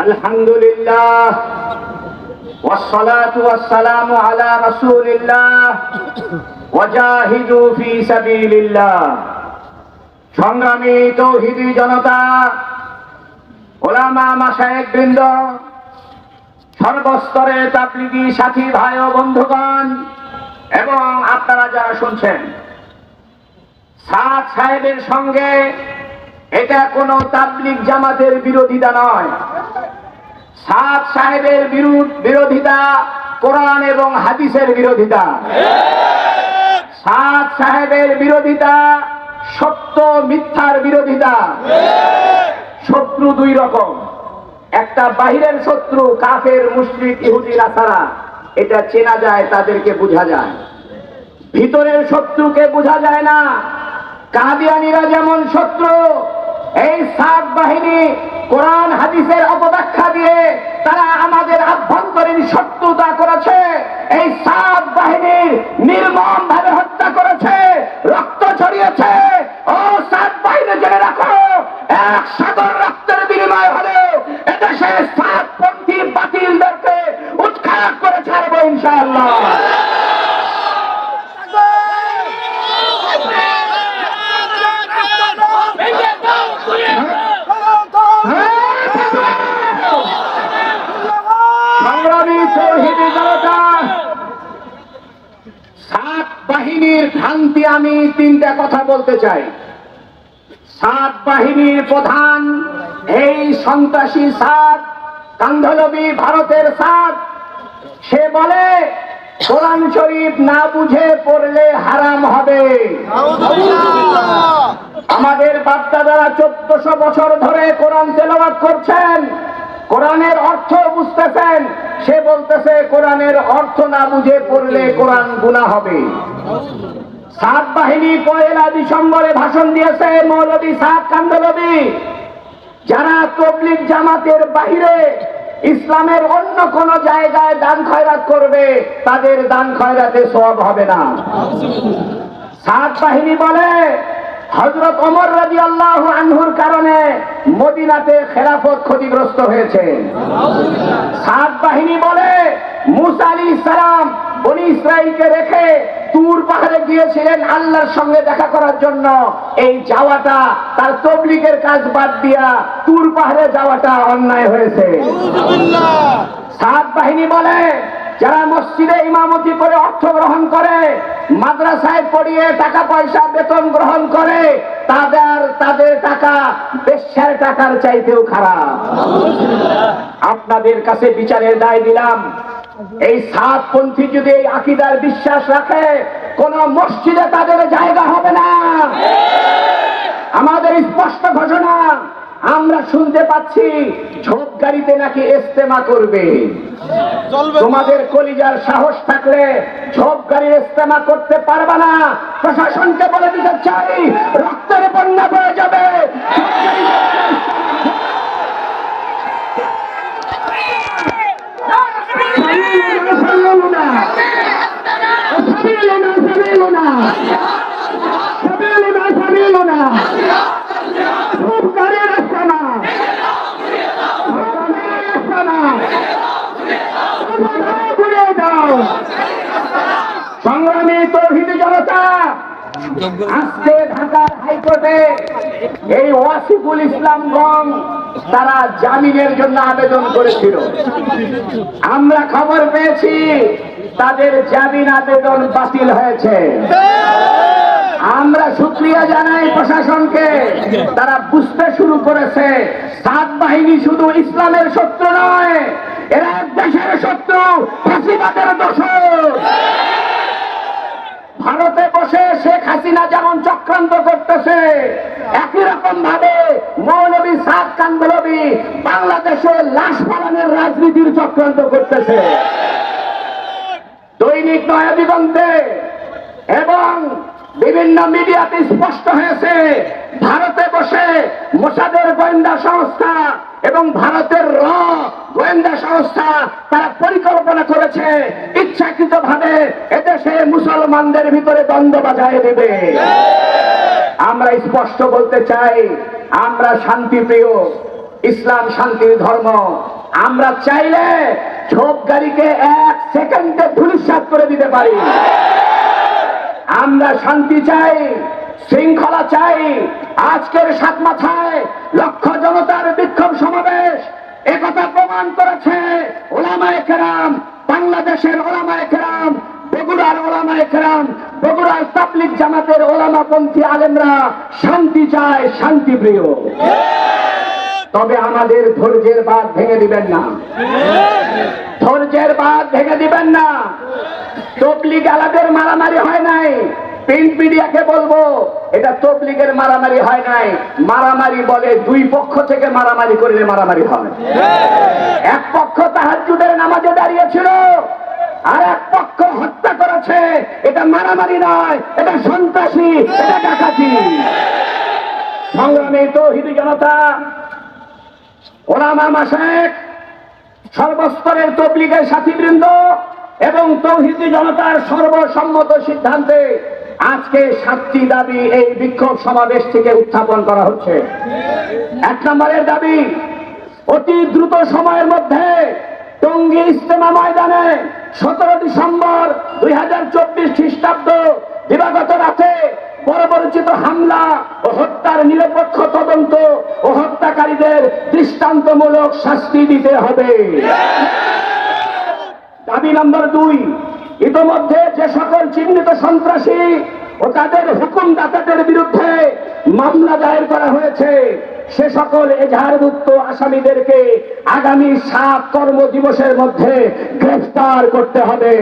الحمد لله والصلاة والسلام على رسول الله وجاهدوا في سبيل الله সংগ্রামী তৌহিদি জনতা ওলামা মাসায়েক বৃন্দ সর্বস্তরে তাবলিগি সাথী ভাই ও বন্ধুগণ এবং আপনারা যারা শুনছেন সাদ সাহেবের সঙ্গে এটা কোনো তাবলিগ জামাতের বিরোধিতা নয় সাদ সাহেবের বিরোধিতা, কোরআন এবং হাদিসের বিরোধিতা। সাদ সাহেবের বিরোধিতা, সত্য মিথ্যার বিরোধিতা। শত্রু দুই রকম। একটা বাহিরের শত্রু, কাফের, মুশরিক, ইহুদি, নাসারা। এটা চেনা যায়, তাদেরকে বোঝা যায়। ভিতরের শত্রুকে বোঝা যায় না। কাদিয়ানিরা যেমন শত্রু এই সাত বাহিনী কোরআন, হাদিসের অপব্যাখ্যা দিয়ে তারা আমাদের আভ্যন্তরীণ শত্রুতা করেছে। এই সাত বাহিনীর নির্মম ভাবে হত্যা করেছে, রক্ত ছড়িয়েছে। ও সাত বাহিনী জেনে রাখো, এক সাগর রক্তের বিনিময় হলে এদেশে সাত পন্থী বাতিলদেরকে উৎখাত করে ছাড়বো ইনশাআল্লাহ সংগ্রামী তৌহিদি জনতা সাত বাহিনীর ভ্রান্তি আমি তিনটা কথা বলতে চাই, সাত বাহিনীর প্রধান, এই সন্ত্রাসী সাত কান্ধলবি ভারতের সাত, সে বলে, কোরআন শরীফ না বুঝে পড়লে হারাম হবে। আমাদের বাপদাদারা চোদ্দশো বছর ধরে কোরআন তেলাওয়াত করছেন, কোরআনের অর্থ বুঝতেছেন, সে বলতেছে, কোরআনের অর্থ না বুঝে পড়লে কোরআন গুণা হবে। সাত বাহিনী পয়লা ডিসেম্বরে ভাষণ দিয়েছে মৌলবী সাত কান্দলবী যারা তবলিক জামাতের বাহিরে ইসলামের অন্য কোন জায়গায় দান খয়রাত করবে, তাদের দান খয়রাতে সব হবে না। সাত বাহিনী বলে হজরত অমর রাজি আল্লাহ আনহুর কারণে মদিনাতে খেলাফত ক্ষতিগ্রস্ত হয়েছে। সাত বাহিনী বলে মুসা আলী সালাম বনি ইসরায়েলকে রেখে তুর পাহাড়ে গিয়েছিলেন আল্লাহর সঙ্গে দেখা করার জন্য। এই যাওয়াটা তার তবলিগের কাজ বাদ দিয়া তুর পাহাড়ে যাওয়াটা অন্যায় হয়েছে। সাত বাহিনী বলে যারা মসজিদে ইমামতি করে অর্থ গ্রহণ করে, মাদ্রাসায় পড়িয়ে টাকা পয়সা বেতন গ্রহণ করে, তাদের তাদের টাকা বেশ্যার টাকার চাইতেও খারাপ। আপনাদের কাছে বিচারের দায় দিলাম। এই সাত পন্থী যদি এই আকিদার বিশ্বাস রাখে, কোন মসজিদে তাদের জায়গা হবে না। আমাদের স্পষ্ট ঘোষণা আমরা শুনতে পাচ্ছি ঝোপ গাড়িতে নাকি ইস্তেমা করবে। তোমাদের কলিজার সাহস থাকলে ঝোপ গাড়ির ইস্তেমা করতে পারবা না। প্রশাসনকে বলে দিতে চাই, রক্তের বন্যা বয়ে যাবে ঝোপ গাড়ির ইস্তেমা ঘুরিয়ে দাও সংগ্রামী জনতা, আজকে ঢাকার হাইকোর্টে এই ওয়াসিফুল ইসলাম তারা জামিনের জন্য আবেদন করেছিল। আমরা খবর পেয়েছি, তাদের জামিন আবেদন বাতিল হয়েছে। আমরা শুক্রিয়া জানাই প্রশাসনকে, তারা বুঝতে শুরু করেছে, সাত বাহিনী শুধু ইসলামের শত্রু নয়, এরা শত্রু ফাঁসিবাদের দোষর। ভারতে বসে শেখ হাসিনা যেমন চক্রান্ত করতেছে, একই রকম ভাবে মৌলবী সাত কান্দলবী বাংলাদেশে লাশ পালানের রাজনীতির চক্রান্ত করতেছে। দৈনিক নয়া দিগন্তে এবং বিভিন্ন মিডিয়াতে স্পষ্ট হয়েছে, ভারতে বসে মোসাদের গোয়েন্দা সংস্থা এবং ভারতের র গোয়েন্দা সংস্থা তারা পরিকল্পনা করেছে ইচ্ছাকৃত ভাবে এদেশে মুসলমানদের ভিতরে দ্বন্দ্ব বাজায় দেবে। আমরা স্পষ্ট বলতে চাই, আমরা শান্তিপ্রিয়, ইসলাম শান্তির ধর্ম। আমরা চাইলে ঝোপ গাড়িকে এক সেকেন্ডে ধুলিসাত করে দিতে পারি। আমরা শান্তি চাই, শৃঙ্খলা চাই আজকের সাত মাথায় লক্ষ জনতার বিক্ষোভ সমাবেশ। একথা প্রমাণ করেছে ওলামায় কেরাম, বাংলাদেশের ওলামায় কেরাম, বগুড়ার ওলামায় কেরাম, বগুড়ার তাবলিগ জামাতের ওলামাপন্থী আলেমরা শান্তি চায়, শান্তি প্রিয়। তবে আমাদের ধৈর্যের বাদ ভেঙে দিবেন না। ধৈর্যের বাদ ভেঙে দিবেন না। তবলিগ আলাদের মারামারি হয় নাই। প্রিন্ট মিডিয়াকে বলব এটা তবলিগের মারামারি হয় নাই। মারামারি বলে দুই পক্ষ থেকে মারামারি করলে মারামারি হয়। এক পক্ষ তাহার তাহাজুদের নামাজে দাঁড়িয়েছিল আর এক পক্ষ হত্যা করেছে। এটা মারামারি নয় এটা সন্ত্রাসী এটা ডাকাতি। সংগ্রামী তৌহিদি জনতা ওলামা মাসেক সর্বস্তরের তবলিগের সাথীবৃন্দ এবং তৌহিদি জনতার সর্বসম্মত সিদ্ধান্তে আজকে সাতটি দাবি এই বিক্ষোভ সমাবেশ থেকে উত্থাপন করা হচ্ছে। এক নম্বরের দাবি, অতি দ্রুত সময়ের মধ্যে টঙ্গী ইস্তেমা ময়দানে সতেরো ডিসেম্বর দুই হাজার চব্বিশ খ্রিস্টাব্দ দিবাগত রাতে পরপরিচিত হামলা ও হত্যার নিরপেক্ষ তদন্ত ও হত্যাকারীদের দৃষ্টান্তমূলক শাস্তি দিতে হবে। দাবি নম্বর দুই ইতোমধ্যে যে সকল চিহ্নিত সন্ত্রাসী ও তাদের হুকুমদাতাদের বিরুদ্ধে মামলা দায়ের করা হয়েছে, সে সকল এজাহারভুক্ত আসামিদেরকে আগামী সাত কর্মদিবসের মধ্যে গ্রেফতার করতে হবে।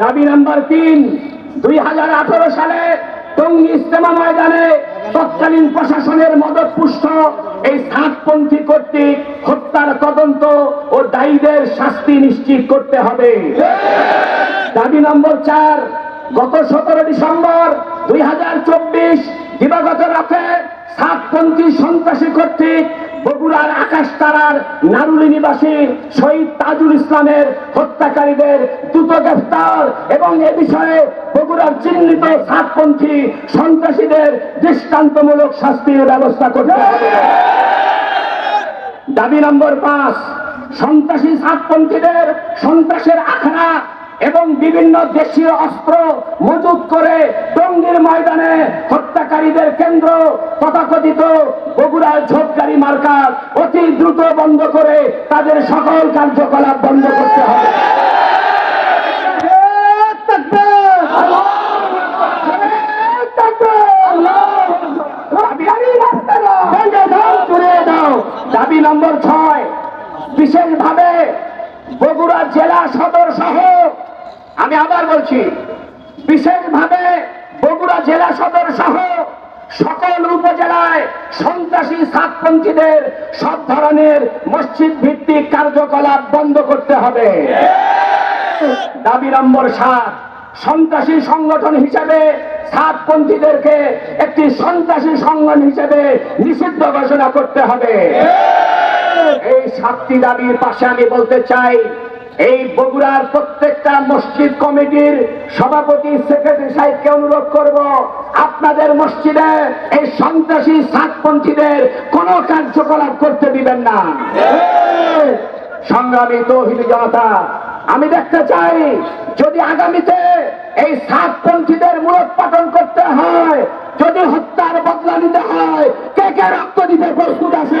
দাবি নাম্বার তিন, দুই হাজার আঠারো সালে টঙ্গী ইস্তেমা ময়দানে তৎকালীন প্রশাসনের মদত পুষ্ট এই সাতপন্থী কর্তৃক হত্যার তদন্ত ও দায়ীদের শাস্তি নিশ্চিত করতে হবে। দাবি নম্বর চার, গত সতেরো ডিসেম্বর দুই হাজার চব্বিশ দিবাগত রাতে সাতপন্থী সন্ত্রাসী কর্তৃক বগুড়ার আকাশ তারার নারুলি নিবাসী শহীদ তাজুল ইসলামের হত্যাকারীদের দ্রুত গ্রেফতার এবং এ বিষয়ে বগুড়ার চিহ্নিত সাতপন্থী সন্ত্রাসীদের দৃষ্টান্তমূলক শাস্তির ব্যবস্থা করতে হবে। দাবি নম্বর পাঁচ, সন্ত্রাসী সাতপন্থীদের সন্ত্রাসের আখড়া এবং বিভিন্ন দেশীয় অস্ত্র মজুত করে টঙ্গীর ময়দানে হত্যাকারীদের কেন্দ্র তথাকথিত বগুড়ার ঝোপকারী মার্কার অতি দ্রুত বন্ধ করে তাদের সকল কার্যকলাপ বন্ধ করতে হবে। নম্বর ছয়। বিশেষভাবে বগুড়া জেলা সদর সহ, আমি আবার বলছি, বিশেষভাবে বগুড়া জেলা সদর সহ সকল উপজেলায় সন্ত্রাসী সাতপন্থীদের সব ধরনের মসজিদ ভিত্তিক কার্যকলাপ বন্ধ করতে হবে। দাবি নম্বর সাত, সন্ত্রাসী সংগঠন হিসেবে সাতপন্থীদেরকে একটি সন্ত্রাসী সংগঠন হিসেবে নিষিদ্ধ ঘোষণা করতে হবে। এই সাতটি দাবির পাশে আমি বলতে চাই, এই বগুড়ার প্রত্যেকটা মসজিদ কমিটির সভাপতি সেক্রেটারি সাহেবকে অনুরোধ করব, আপনাদের মসজিদে এই সন্ত্রাসী সাতপন্থীদের কোনো কার্যকলাপ করতে দিবেন না। সংগ্রামী তৌহিদ জনতা, আমি দেখতে চাই, যদি আগামীতে এই সাতপন্থীদের মূলোৎপাটন করতে হয়, যদি হত্যার বদলা নিতে হয়, কে কে রক্ত দিতে প্রস্তুত আছে?